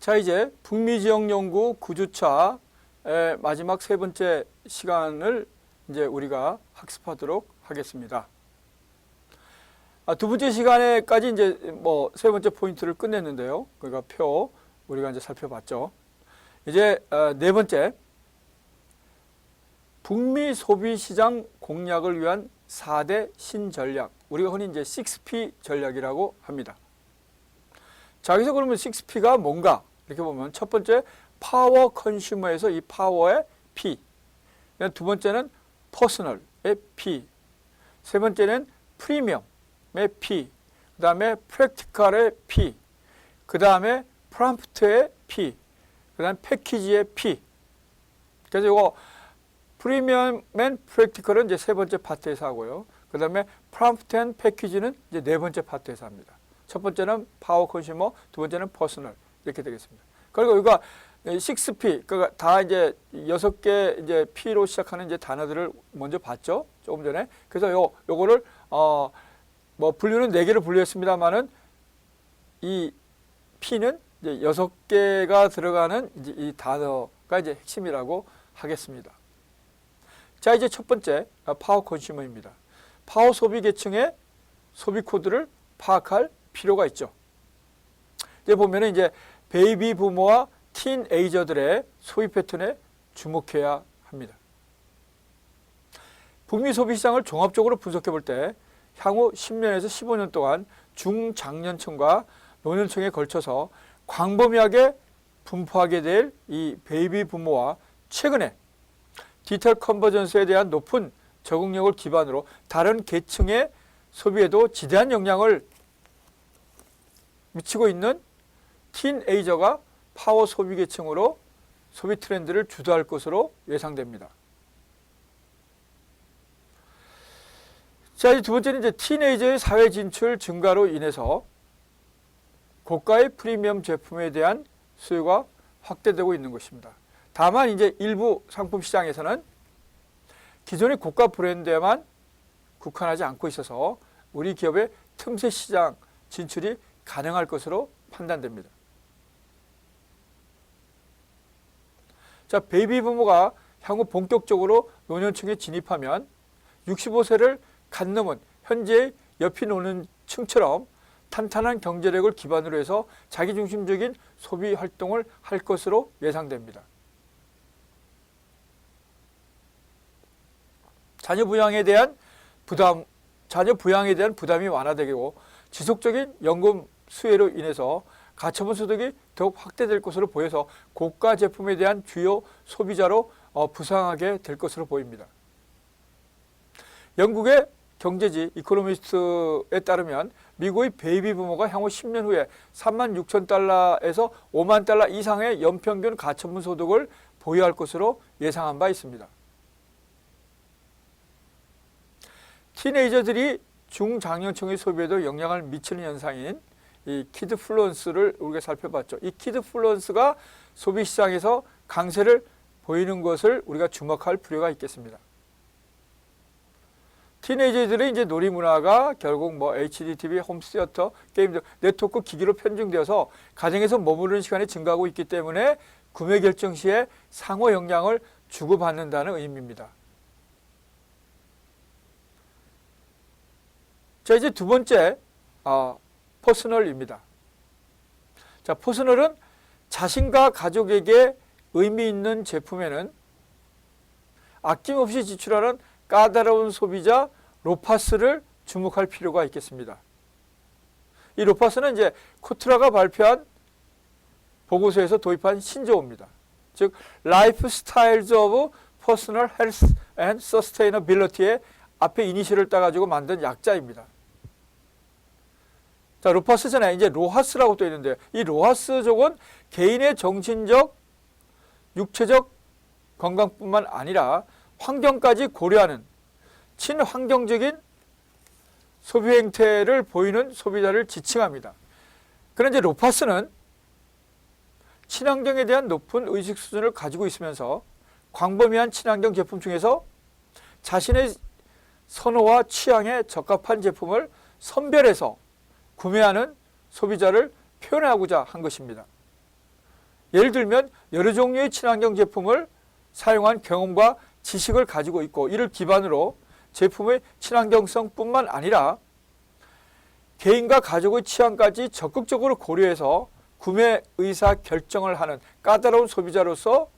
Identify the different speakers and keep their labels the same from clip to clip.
Speaker 1: 자 이제 북미 지역 연구 9주차의 마지막 세 번째 시간을 이제 우리가 학습하도록 하겠습니다. 아, 두 번째 시간에까지 이제 뭐 세 번째 포인트를 끝냈는데요. 그러니까 표 우리가 이제 살펴봤죠. 이제 어, 네 번째 북미 소비 시장 공략을 위한 4대 신전략. 우리가 흔히 이제 6P 전략이라고 합니다. 자, 여기서 그러면 6P가 뭔가? 이렇게 보면 첫 번째 파워 컨슈머에서 이 파워의 P. 두 번째는 퍼스널의 P. 세 번째는 프리미엄의 P. 그 다음에 프랙티컬의 P. 그 다음에 프롬프트의 P. 그 다음에 패키지의 P. 그래서 이거 프리미엄 앤 프랙티컬은 이제 세 번째 파트에서 하고요. 그 다음에 프롬프트 앤 패키지는 이제 네 번째 파트에서 합니다. 첫 번째는 파워 컨슈머, 두 번째는 퍼스널 이렇게 되겠습니다. 그리고 여기가 6P, 그러니까 다 이제 여섯 개 이제 P로 시작하는 이제 단어들을 먼저 봤죠. 조금 전에. 그래서 요 요거를 어 뭐 분류는 네 개를 분류했습니다만은 이 P는 이제 여섯 개가 들어가는 이제 이 단어가 이제 핵심이라고 하겠습니다. 자, 이제 첫 번째 파워 컨슈머입니다. 파워 소비 계층의 소비 코드를 파악할 필요가 있죠. 이제 보면은 이제 베이비 부모와 틴 에이저들의 소비 패턴에 주목해야 합니다. 북미 소비 시장을 종합적으로 분석해 볼 때 향후 10년에서 15년 동안 중장년층과 노년층에 걸쳐서 광범위하게 분포하게 될 이 베이비 부모와 최근에 디지털 컨버전스에 대한 높은 적응력을 기반으로 다른 계층의 소비에도 지대한 영향을 미치고 있는 틴에이저가 파워 소비 계층으로 소비 트렌드를 주도할 것으로 예상됩니다. 자, 두 번째는 이제 틴에이저의 사회 진출 증가로 인해서 고가의 프리미엄 제품에 대한 수요가 확대되고 있는 것입니다. 다만 이제 일부 상품 시장에서는 기존의 고가 브랜드에만 국한하지 않고 있어서 우리 기업의 틈새 시장 진출이 가능할 것으로 판단됩니다. 자, 베이비 부모가 향후 본격적으로 노년층에 진입하면 65세를 간 넘은 현재의 옆이 노는 층처럼 탄탄한 경제력을 기반으로 해서 자기중심적인 소비 활동을 할 것으로 예상됩니다. 자녀 부양에 대한 부담, 자녀 부양에 대한 부담이 완화되고 지속적인 연금 수혜로 인해서 가처분 소득이 더욱 확대될 것으로 보여서 고가 제품에 대한 주요 소비자로 어, 부상하게 될 것으로 보입니다. 영국의 경제지 이코노미스트에 따르면 미국의 베이비 부모가 향후 10년 후에 3만 6천 달러에서 5만 달러 이상의 연평균 가처분 소득을 보유할 것으로 예상한 바 있습니다. 티네이저들이 중장년층의 소비에도 영향을 미치는 현상인 이 키드 플루언스를 우리가 살펴봤죠. 이 키드 플루언스가 소비 시장에서 강세를 보이는 것을 우리가 주목할 필요가 있겠습니다. 티네이저들의 이제 놀이 문화가 결국 뭐 HD TV, 홈시어터, 게임 등 네트워크 기기로 편중되어서 가정에서 머무르는 시간이 증가하고 있기 때문에 구매 결정 시에 상호 영향을 주고받는다는 의미입니다. 자 이제 두 번째 어, 퍼스널입니다. 자 퍼스널은 자신과 가족에게 의미 있는 제품에는 아낌없이 지출하는 까다로운 소비자 로파스를 주목할 필요가 있겠습니다. 이 로파스는 이제 코트라가 발표한 보고서에서 도입한 신조어입니다. 즉 Life Styles of Personal Health and Sustainability의 앞에 이니셜을 따가지고 만든 약자입니다. 자, 전에 이제 로하스라고 또 있는데 이 로하스족은 개인의 정신적, 육체적 건강뿐만 아니라 환경까지 고려하는 친환경적인 소비 행태를 보이는 소비자를 지칭합니다. 그런데 로파스는 친환경에 대한 높은 의식 수준을 가지고 있으면서 광범위한 친환경 제품 중에서 자신의 선호와 취향에 적합한 제품을 선별해서 구매하는 소비자를 표현하고자 한 것입니다. 예를 들면 여러 종류의 친환경 제품을 사용한 경험과 지식을 가지고 있고 이를 기반으로 제품의 친환경성뿐만 아니라 개인과 가족의 취향까지 적극적으로 고려해서 구매 의사 결정을 하는 까다로운 소비자로서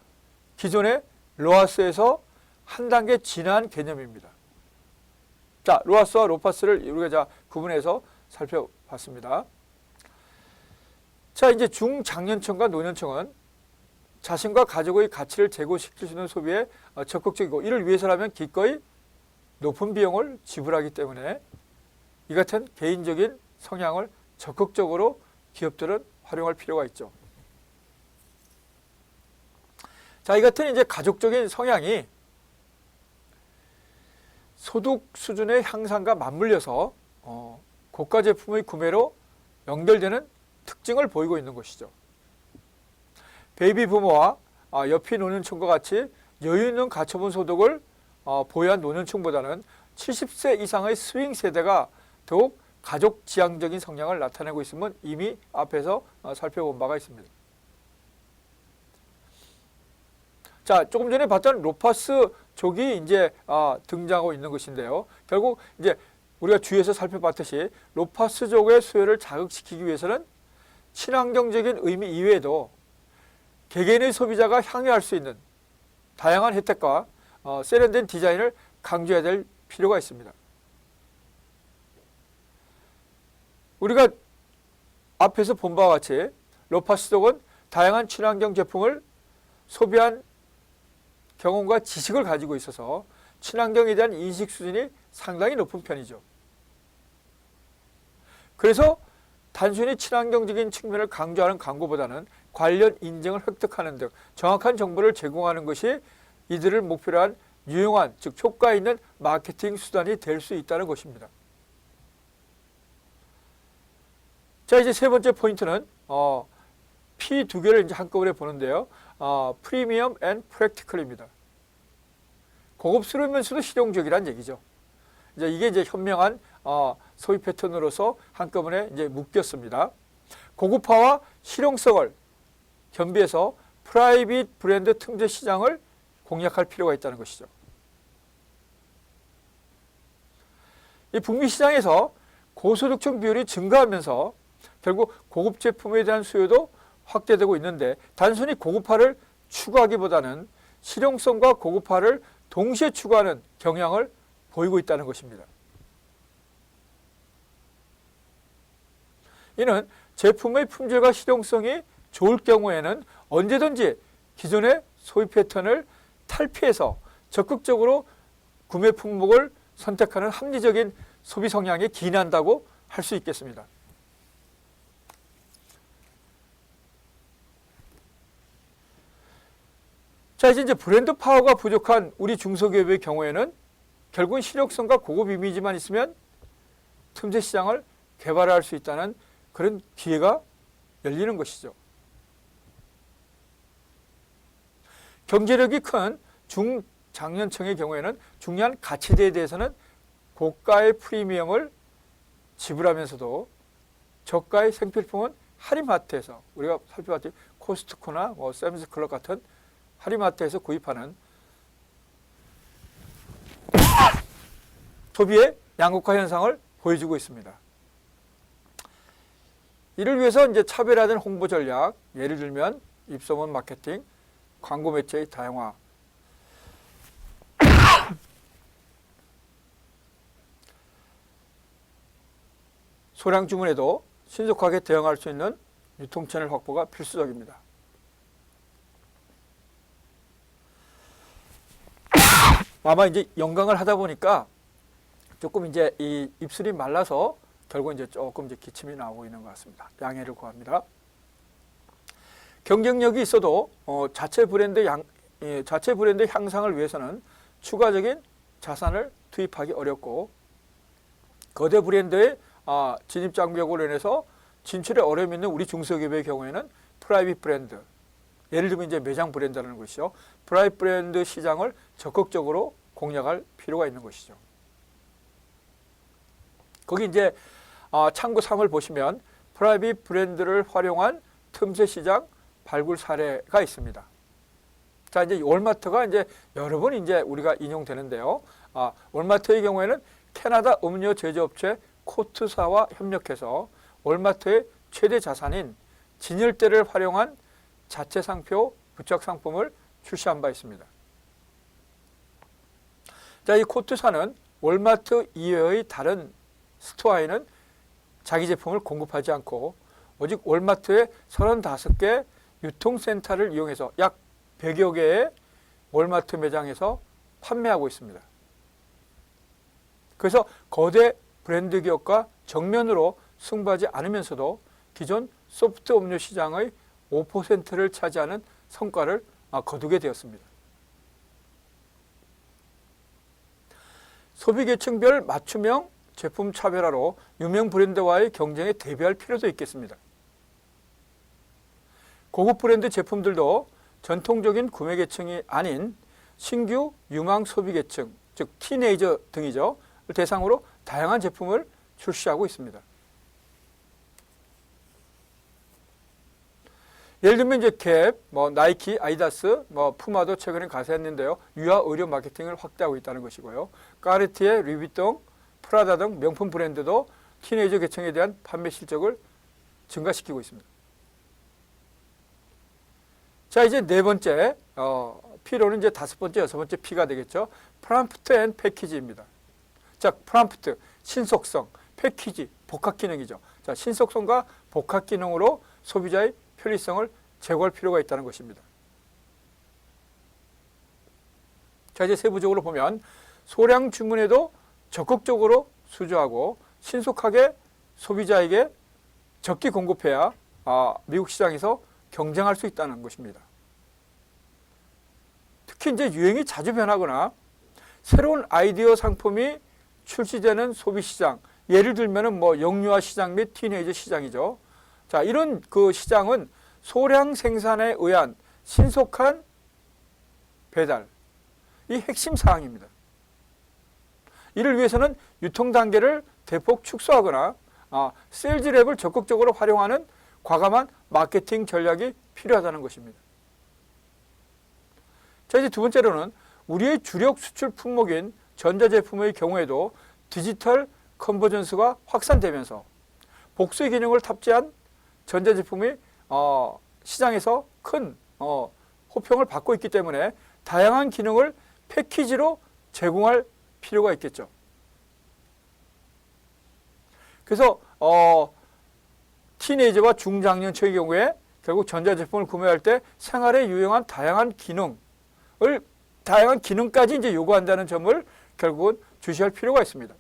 Speaker 1: 기존의 로아스에서 한 단계 진화한 개념입니다. 자, 로아스와 로파스를 우리가 자 구분해서 살펴 봤습니다. 자, 이제 중장년층과 노년층은 자신과 가족의 가치를 제고시킬 수 있는 소비에 어, 적극적이고 이를 위해서라면 기꺼이 높은 비용을 지불하기 때문에 이 같은 개인적인 성향을 적극적으로 기업들은 활용할 필요가 있죠. 자, 이 같은 이제 가족적인 성향이 소득 수준의 향상과 맞물려서 어, 고가 제품의 구매로 연결되는 특징을 보이고 있는 것이죠. 베이비 부모와 아, 옆이 노년층과 같이 여유 있는 가처분 소득을 어, 보유한 노년층보다는 70세 이상의 스윙 세대가 더욱 가족 지향적인 성향을 나타내고 있음은 이미 앞에서 어, 살펴본 바가 있습니다. 자, 조금 전에 봤던 로파스 족이 이제 아, 등장하고 있는 것인데요. 결국 이제 우리가 주위에서 살펴봤듯이 로파스족의 수요를 자극시키기 위해서는 친환경적인 의미 이외에도 개개인의 소비자가 향유할 수 있는 다양한 혜택과 어, 세련된 디자인을 강조해야 될 필요가 있습니다. 우리가 앞에서 본 바와 같이 로파스족은 다양한 친환경 제품을 소비한 경험과 지식을 가지고 있어서 친환경에 대한 인식 수준이 상당히 높은 편이죠. 그래서 단순히 친환경적인 측면을 강조하는 광고보다는 관련 인증을 획득하는 등 정확한 정보를 제공하는 것이 이들을 목표로 한 유용한 즉 효과 있는 마케팅 수단이 될 수 있다는 것입니다. 자 이제 세 번째 포인트는 어, P 두 개를 이제 한꺼번에 보는데요. 어, 프리미엄 앤 프랙티컬입니다. 고급스러우면서도 실용적이란 얘기죠. 이제 이게 이제 현명한 어, 소비 패턴으로서 한꺼번에 이제 묶였습니다. 고급화와 실용성을 겸비해서 프라이빗 브랜드 틈새 시장을 공략할 필요가 있다는 것이죠. 이 북미 시장에서 고소득층 비율이 증가하면서 결국 고급 제품에 대한 수요도 확대되고 있는데 단순히 고급화를 추구하기보다는 실용성과 고급화를 동시에 추구하는 경향을 보이고 있다는 것입니다. 이는 제품의 품질과 실용성이 좋을 경우에는 언제든지 기존의 소비 패턴을 탈피해서 적극적으로 구매 품목을 선택하는 합리적인 소비 성향에 기인한다고 할 수 있겠습니다. 자, 이제 이제 브랜드 파워가 부족한 우리 중소기업의 경우에는 결국은 실용성과 고급 이미지만 있으면 틈새 시장을 개발할 수 있다는 그런 기회가 열리는 것이죠. 경제력이 큰 중장년층의 경우에는 중요한 가치대에 대해서는 고가의 프리미엄을 지불하면서도 저가의 생필품은 할인마트에서 우리가 살펴봤듯이 코스트코나 뭐 샘스클럽 같은 할인마트에서 구입하는 소비의 양극화 현상을 보여주고 있습니다. 이를 위해서 이제 차별화된 홍보 전략, 예를 들면 입소문 마케팅, 광고 매체의 다양화, 소량 주문에도 신속하게 대응할 수 있는 유통 채널 확보가 필수적입니다. 아마 이제 영광을 하다 보니까 조금 이제 이 입술이 말라서 결국 이제 조금 이제 기침이 나오고 있는 것 같습니다. 양해를 구합니다. 경쟁력이 있어도 어, 자체 브랜드 양, 예, 자체 브랜드 향상을 위해서는 추가적인 자산을 투입하기 어렵고 거대 브랜드의 아, 진입 장벽으로 인해서 진출에 어려움이 있는 우리 중소기업의 경우에는 프라이빗 브랜드 예를 들면 이제 매장 브랜드라는 것이죠. 프라이빗 브랜드 시장을 적극적으로 공략할 필요가 있는 것이죠. 거기 이제 아, 참고 3을 보시면 프라이빗 브랜드를 활용한 틈새 시장 발굴 사례가 있습니다. 자, 이제 월마트가 이제 여러 번 이제 우리가 인용되는데요. 아, 월마트의 경우에는 캐나다 음료 제조업체 코트사와 협력해서 월마트의 최대 자산인 진열대를 활용한 자체 상표 부착 상품을 출시한 바 있습니다. 자, 이 코트사는 월마트 이외의 다른 스토어에는 자기 제품을 공급하지 않고 오직 월마트의 35개 유통센터를 이용해서 약 100여 개의 월마트 매장에서 판매하고 있습니다. 그래서 거대 브랜드 기업과 정면으로 승부하지 않으면서도 기존 소프트 음료 시장의 5%를 차지하는 성과를 아, 거두게 되었습니다. 소비 계층별 맞춤형 제품 차별화로 유명 브랜드와의 경쟁에 대비할 필요도 있겠습니다. 고급 브랜드 제품들도 전통적인 구매 계층이 아닌 신규 유망 소비 계층, 즉 티네이저 등이죠. 대상으로 다양한 제품을 출시하고 있습니다. 예를 들면 이제 캡, 뭐 나이키, 아이다스, 뭐 푸마도 최근에 가세했는데요. 유아 의료 마케팅을 확대하고 있다는 것이고요. 까르티에, 리비통, 프라다 등 명품 브랜드도 티네이저 계층에 대한 판매 실적을 증가시키고 있습니다. 자 이제 네 번째 어, P로는 이제 다섯 번째, 여섯 번째 P가 되겠죠. 프람프트 앤 패키지입니다. 자, 프람프트 신속성, 패키지 복합 기능이죠. 자, 신속성과 복합 기능으로 소비자의 편리성을 제고할 필요가 있다는 것입니다. 자, 이제 세부적으로 보면 소량 주문에도 적극적으로 수주하고 신속하게 소비자에게 적기 공급해야 아, 미국 시장에서 경쟁할 수 있다는 것입니다. 특히 이제 유행이 자주 변하거나 새로운 아이디어 상품이 출시되는 소비 시장, 예를 들면은 뭐 영유아 시장 및 티네이저 시장이죠. 자, 이런 그 시장은 소량 생산에 의한 신속한 배달, 이 핵심 사항입니다. 이를 위해서는 유통 단계를 대폭 축소하거나 아, 세일즈랩을 적극적으로 활용하는 과감한 마케팅 전략이 필요하다는 것입니다. 자, 이제 두 번째로는 우리의 주력 수출 품목인 전자제품의 경우에도 디지털 컨버전스가 확산되면서 복수 기능을 탑재한 전자제품이 어, 시장에서 큰 어, 호평을 받고 있기 때문에 다양한 기능을 패키지로 제공할 필요가 있겠죠. 그래서 어, 티네이저와 중장년층의 경우에 결국 전자제품을 구매할 때 생활에 유용한 다양한 기능을 다양한 기능까지 이제 요구한다는 점을 결국은 주시할 필요가 있습니다.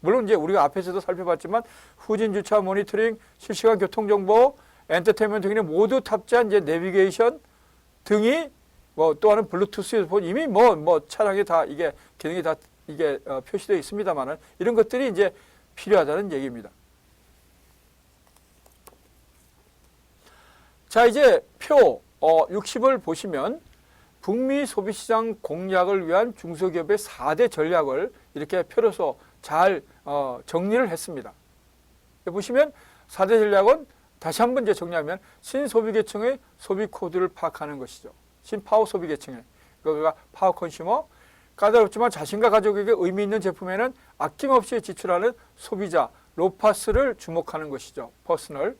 Speaker 1: 물론 이제 우리가 앞에서도 살펴봤지만 후진 주차 모니터링, 실시간 교통 정보, 엔터테인먼트 등이 모두 탑재한 이제 내비게이션 등이 뭐또 하는 블루투스 이미 뭐뭐 차량에 다 이게 기능이 다 이게 어, 표시되어 있습니다만은 이런 것들이 이제 필요하다는 얘기입니다. 자 이제 표 어, 60을 보시면 북미 소비시장 공략을 위한 중소기업의 4대 전략을 이렇게 표로서 잘 어, 정리를 했습니다. 보시면 4대 전략은 다시 한번 이제 정리하면 신소비계층의 소비 코드를 파악하는 것이죠. 신파워 소비계층의 그가 파워 컨슈머 까다롭지만 자신과 가족에게 의미 있는 제품에는 아낌없이 지출하는 소비자 로파스를 주목하는 것이죠. 퍼스널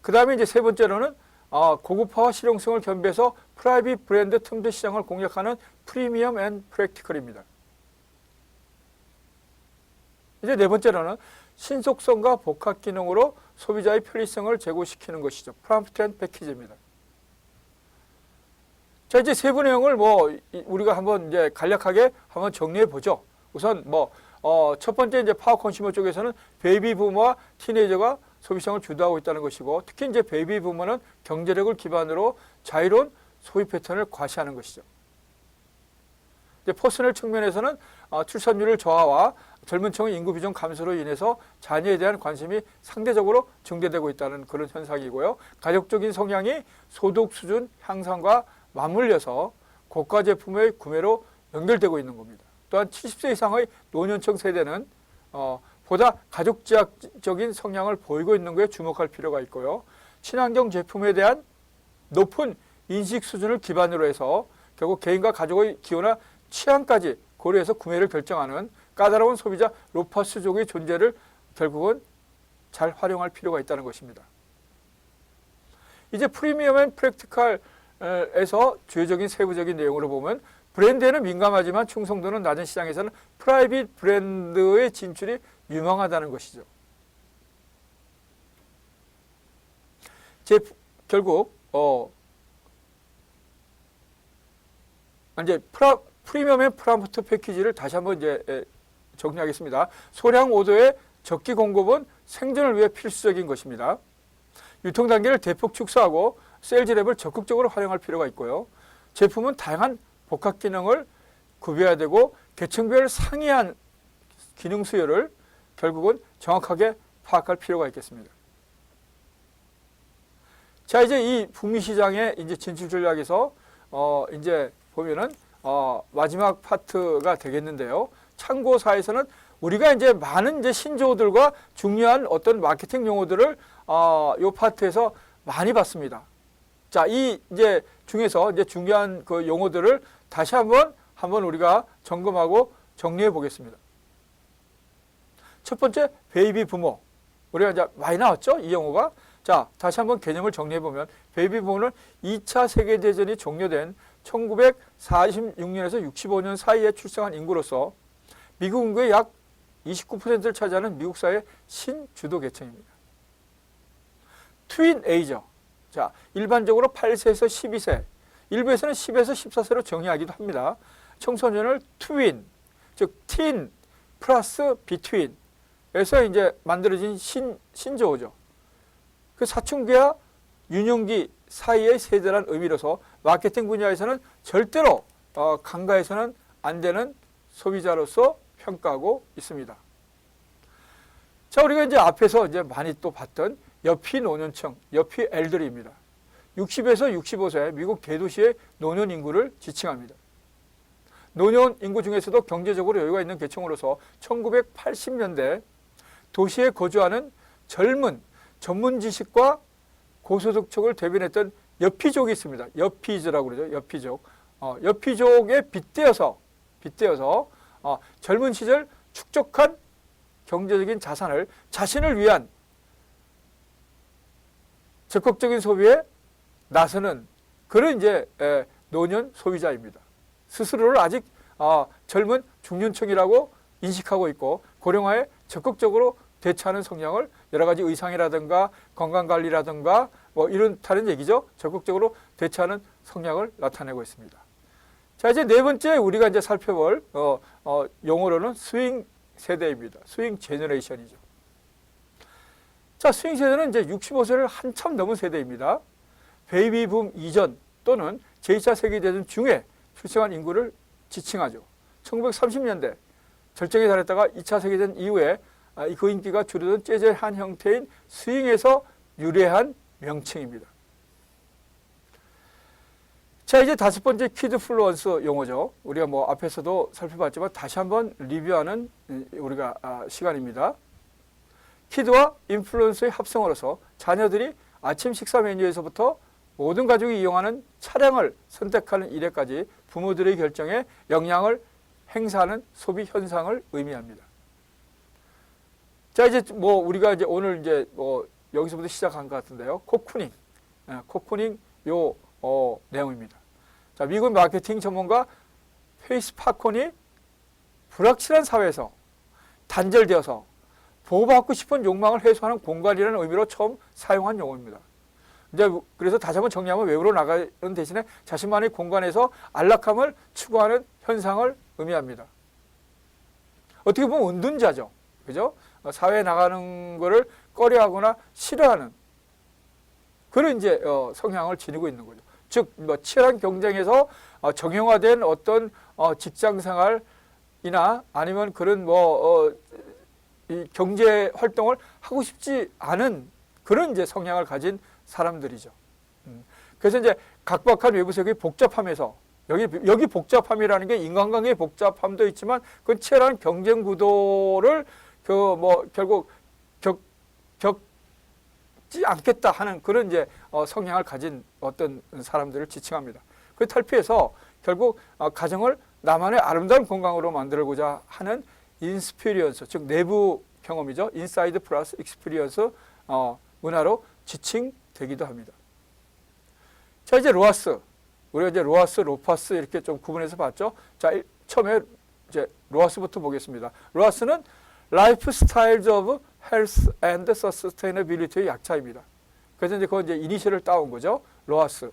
Speaker 1: 그 다음에 이제 세 번째로는 어, 고급화와 실용성을 겸비해서 프라이빗 브랜드 틈새 시장을 공략하는 프리미엄 앤 프랙티컬입니다. 이제 네 번째로는 신속성과 복합 기능으로 소비자의 편리성을 제고시키는 것이죠. 프람프트 앤 패키지입니다. 자, 이제 세부 내용을 뭐 우리가 한번 이제 간략하게 한번 정리해 보죠. 우선 뭐, 어, 첫 번째 이제 파워 컨슈머 쪽에서는 베이비 부모와 티네이저가 소비성을 주도하고 있다는 것이고 특히 이제 베이비 부모는 경제력을 기반으로 자유로운 소비 패턴을 과시하는 것이죠. 이제 퍼스널 측면에서는 어, 출산율을 저하와 젊은 층의 인구 비중 감소로 인해서 자녀에 대한 관심이 상대적으로 증대되고 있다는 그런 현상이고요. 가족적인 성향이 소득 수준 향상과 맞물려서 고가 제품의 구매로 연결되고 있는 겁니다. 또한 70세 이상의 노년층 세대는 어, 보다 가족지향적인 성향을 보이고 있는 것에 주목할 필요가 있고요. 친환경 제품에 대한 높은 인식 수준을 기반으로 해서 결국 개인과 가족의 기호나 취향까지 고려해서 구매를 결정하는 까다로운 소비자 로퍼스족의 존재를 결국은 잘 활용할 필요가 있다는 것입니다. 이제 프리미엄 앤 프랙티컬 에서 주요적인 세부적인 내용으로 보면 브랜드에는 민감하지만 충성도는 낮은 시장에서는 프라이빗 브랜드의 진출이 유망하다는 것이죠. 제 결국 어 이제 프라, 프리미엄 앤 프라모트 패키지를 다시 한번 이제 에, 정리하겠습니다. 소량 오도의 적기 공급은 생존을 위해 필수적인 것입니다. 유통 단계를 대폭 축소하고 세일즈 랩을 적극적으로 활용할 필요가 있고요. 제품은 다양한 복합 기능을 구비해야 되고 계층별 상이한 기능 수요를 결국은 정확하게 파악할 필요가 있겠습니다. 자 이제 이 북미 시장의 이제 진출 전략에서 어 이제 보면은 어 마지막 파트가 되겠는데요. 참고사에서는 우리가 이제 많은 이제 신조어들과 중요한 어떤 마케팅 용어들을 어 요 파트에서 많이 봤습니다. 자, 이 이제 중에서 이제 중요한 그 용어들을 다시 한번 한번 우리가 점검하고 정리해 보겠습니다. 첫 번째 베이비 부모. 우리가 이제 많이 나왔죠? 이 용어가. 자, 다시 한번 개념을 정리해 보면 베이비 부모는 2차 세계 대전이 종료된 1946년에서 65년 사이에 출생한 인구로서 미국 인구의 약 29%를 차지하는 미국 사회 신주도 계층입니다. 트윈 에이저. 자, 일반적으로 8세에서 12세, 일부에서는 10에서 14세로 정의하기도 합니다. 청소년을 트윈, 즉 틴 플러스 비트윈에서 이제 만들어진 신 신조어죠. 그 사춘기와 유년기 사이의 세대란 의미로서 마케팅 분야에서는 절대로 어, 간과해서는 안 되는 소비자로서 평가하고 있습니다. 자, 우리가 이제 앞에서 이제 많이 또 봤던 여피 노년층, 여피 엘들입니다. 60에서 65세 미국 대도시의 노년 인구를 지칭합니다. 노년 인구 중에서도 경제적으로 여유가 있는 계층으로서 1980년대 도시에 거주하는 젊은 전문 지식과 고소득층을 대변했던 여피족이 있습니다. 여피즈라고 그러죠. 여피족. 어, 여피족에 빗대어서 빗대어서 어, 젊은 시절 축적한 경제적인 자산을 자신을 위한 적극적인 소비에 나서는 그런 이제 에, 노년 소비자입니다. 스스로를 아직 어, 젊은 중년층이라고 인식하고 있고 고령화에 적극적으로 대처하는 성향을 여러 가지 의상이라든가 건강관리라든가 뭐 이런다는 얘기죠. 적극적으로 대처하는 성향을 나타내고 있습니다. 자 이제 네 번째 우리가 이제 살펴볼 어, 어, 용어로는 스윙 세대입니다. 스윙 제너레이션이죠. 자 스윙 세대는 이제 65세를 한참 넘은 세대입니다. 베이비붐 이전 또는 제2차 세계대전 중에 출생한 인구를 지칭하죠. 1930년대 절정에 달했다가 2차 세계대전 이후에 아, 그 인기가 줄어든 재즈한 형태인 스윙에서 유래한 명칭입니다. 자 이제 다섯 번째 키드 플루언스 용어죠. 우리가 뭐 앞에서도 살펴봤지만 다시 한번 리뷰하는 우리가 아, 시간입니다. 키드와 인플루언서의 합성어로서 자녀들이 아침 식사 메뉴에서부터 모든 가족이 이용하는 차량을 선택하는 일에까지 부모들의 결정에 영향을 행사하는 소비 현상을 의미합니다. 자 이제 뭐 우리가 이제 오늘 이제 뭐 여기서부터 시작한 것 같은데요. 코쿠닝, 예, 코쿠닝 요 어, 내용입니다. 자 미국 마케팅 전문가 페이스 파콘이 불확실한 사회에서 단절되어서 보호받고 싶은 욕망을 해소하는 공간이라는 의미로 처음 사용한 용어입니다. 이제 그래서 다시 한번 정리하면 외부로 나가는 대신에 자신만의 공간에서 안락함을 추구하는 현상을 의미합니다. 어떻게 보면 은둔자죠. 그죠? 사회에 나가는 것을 꺼려하거나 싫어하는 그런 이제 어, 성향을 지니고 있는 거죠. 즉, 뭐 치열한 경쟁에서 어, 정형화된 어떤 어, 직장 생활이나 아니면 그런 뭐 경제 활동을 하고 싶지 않은 그런 이제 성향을 가진 사람들이죠. 음. 그래서 이제 각박한 외부 세계의 복잡함에서 여기 여기 복잡함이라는 게 인간관계의 복잡함도 있지만 그 치열한 경쟁 구도를 그 뭐 결국 격, 격 받지 않겠다 하는 그런 이제 어, 성향을 가진 어떤 사람들을 지칭합니다. 그 탈피해서 결국 어, 가정을 나만의 아름다운 건강으로 만들고자 하는 인스피리언스, 즉 내부 경험이죠. 인사이드 플러스 익스피리언스 어, 문화로 지칭되기도 합니다. 자 이제 로아스 우리가 이제 로아스, 로파스 이렇게 좀 구분해서 봤죠. 자 일- 처음에 이제 로아스부터 보겠습니다. 로아스는 Life Styles of Health and Sustainability의 약자입니다. 그래서 이제 그건 이제 이니셜을 따온 거죠. 로아스.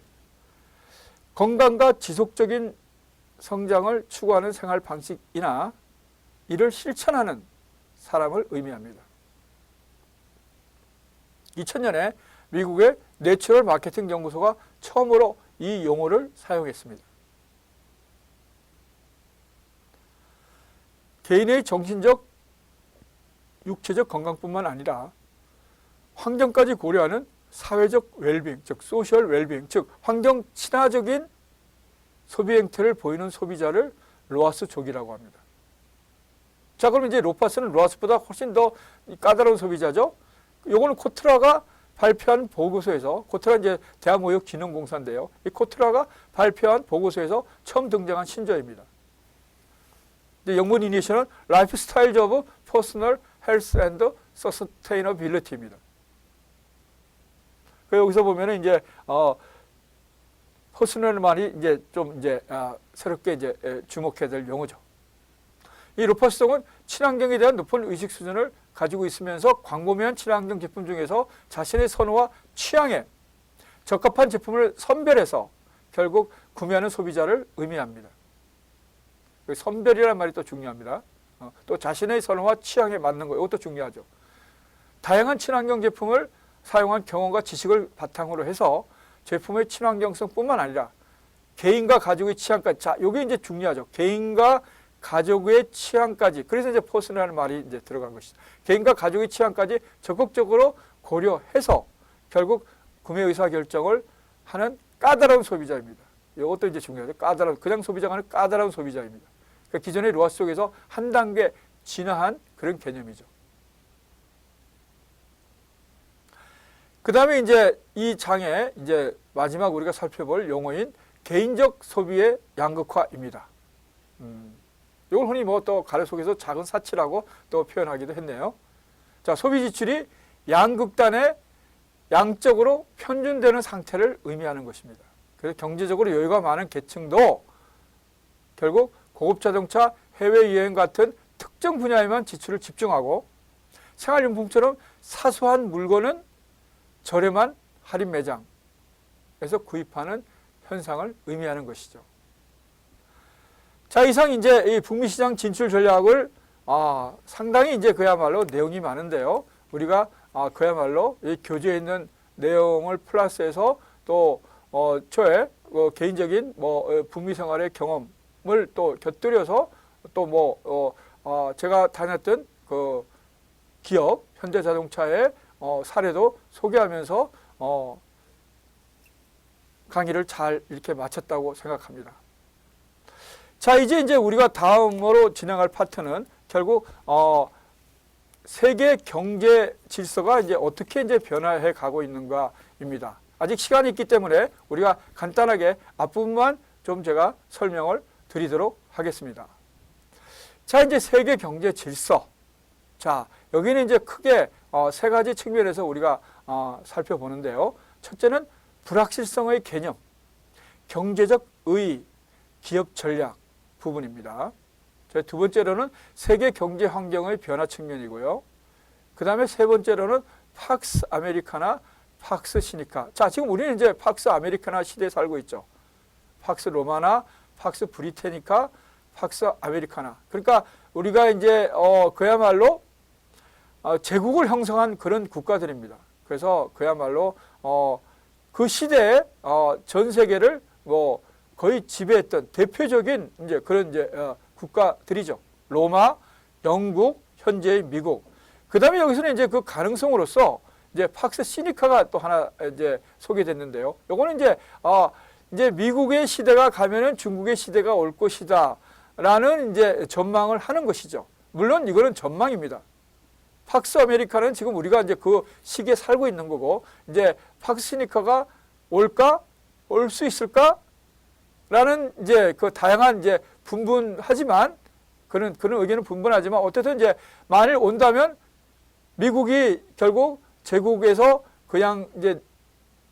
Speaker 1: 건강과 지속적인 성장을 추구하는 생활 방식이나 이를 실천하는 사람을 의미합니다. 2000년에 미국의 내추럴 마케팅 연구소가 처음으로 이 용어를 사용했습니다. 개인의 정신적, 육체적 건강뿐만 아니라 환경까지 고려하는 사회적 웰빙, 즉 소셜 웰빙, 즉 환경 친화적인 소비 행태를 보이는 소비자를 로아스 족이라고 합니다. 자, 그럼 이제 로파스는 로아스보다 훨씬 더 까다로운 소비자죠. 요거는 코트라가 발표한 보고서에서 코트라 이제 대한모욕진흥공사인데요. 이 코트라가 발표한 보고서에서 처음 등장한 신조어입니다. 영문 이니셜은 Lifestyles of Personal Health and Sustainability입니다. 그 여기서 보면은 이제 어 퍼스널 말이 이제 좀 이제 아, 새롭게 이제 에, 주목해야 될 용어죠. 이 로퍼스성은 친환경에 대한 높은 의식 수준을 가지고 있으면서 광범위한 친환경 제품 중에서 자신의 선호와 취향에 적합한 제품을 선별해서 결국 구매하는 소비자를 의미합니다. 그 선별이라는 말이 또 중요합니다. 어, 또 자신의 선호와 취향에 맞는 거 이것도 중요하죠. 다양한 친환경 제품을 사용한 경험과 지식을 바탕으로 해서 제품의 친환경성뿐만 아니라 개인과 가족의 취향까지 자, 이게 이제 중요하죠. 개인과 가족의 취향까지 그래서 이제 퍼스널이라는 말이 이제 들어간 것이죠. 개인과 가족의 취향까지 적극적으로 고려해서 결국 구매 의사 결정을 하는 까다로운 소비자입니다. 이것도 이제 중요하죠. 까다로운 그냥 소비자가 아니라 까다로운 소비자입니다. 그러니까 기존의 로아스 속에서 한 단계 진화한 그런 개념이죠. 그 다음에 이제 이 장에 이제 마지막 우리가 살펴볼 용어인 개인적 소비의 양극화입니다. 음, 이걸 흔히 뭐 또 가래 속에서 작은 사치라고 또 표현하기도 했네요. 자, 소비 지출이 양극단에 양적으로 편준되는 상태를 의미하는 것입니다. 그래서 경제적으로 여유가 많은 계층도 결국 고급 자동차, 해외 여행 같은 특정 분야에만 지출을 집중하고 생활용품처럼 사소한 물건은 저렴한 할인 매장에서 구입하는 현상을 의미하는 것이죠. 자, 이상 이제 이 북미 시장 진출 전략을 아, 상당히 이제 그야말로 내용이 많은데요. 우리가 아, 그야말로 이 교재에 있는 내용을 플러스해서 또 어, 저의 어, 개인적인 뭐 어, 북미 생활의 경험을 또 곁들여서 또뭐 어, 어, 제가 다녔던 그 기업 현대자동차의 어, 사례도 소개하면서 어, 강의를 잘 이렇게 마쳤다고 생각합니다. 자, 이제 이제 우리가 다음으로 진행할 파트는 결국 어, 세계 경제 질서가 이제 어떻게 이제 변화해 가고 있는가입니다. 아직 시간이 있기 때문에 우리가 간단하게 앞부분만 좀 제가 설명을 드리도록 하겠습니다. 자, 이제 세계 경제 질서. 자, 여기는 이제 크게 어, 세 가지 측면에서 우리가 어, 살펴보는데요. 첫째는 불확실성의 개념, 경제적 의의, 기업 전략 부분입니다. 두 번째로는 세계 경제 환경의 변화 측면이고요. 그 다음에 세 번째로는 팍스 아메리카나, 팍스 시니카. 자, 지금 우리는 이제 팍스 아메리카나 시대에 살고 있죠. 팍스 로마나, 팍스 브리테니카, 팍스 아메리카나. 그러니까 우리가 이제 어 그야말로 어, 제국을 형성한 그런 국가들입니다. 그래서 그야말로 어, 그 시대에 어, 전 세계를 뭐 거의 지배했던 대표적인 이제 그런 이제 어, 국가들이죠. 로마, 영국, 현재의 미국. 그다음에 여기서는 이제 그 가능성으로서 이제 팍스 시니카가 또 하나 이제 소개됐는데요. 요거는 이제 어, 이제 미국의 시대가 가면은 중국의 시대가 올 것이다라는 이제 전망을 하는 것이죠. 물론 이거는 전망입니다. 팍스 아메리카는 지금 우리가 이제 그 시기에 살고 있는 거고 이제 팍스 시니카가 올까 올 수 있을까? 라는 이제 그 다양한 이제 분분하지만 그런 그런 의견은 분분하지만 어쨌든 이제 만일 온다면 미국이 결국 제국에서 그냥 이제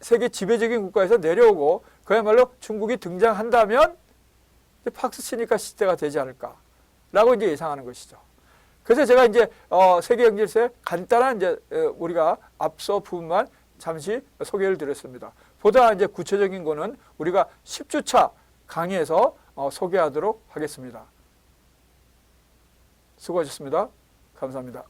Speaker 1: 세계 지배적인 국가에서 내려오고 그야말로 중국이 등장한다면 이제 팍스 시니카 시대가 되지 않을까라고 이제 예상하는 것이죠. 그래서 제가 이제 어, 세계 경제세 간단한 이제 어, 우리가 앞서 부분만 잠시 소개를 드렸습니다. 보다 이제 구체적인 거는 우리가 10주차 강의에서 어, 소개하도록 하겠습니다. 수고하셨습니다. 감사합니다.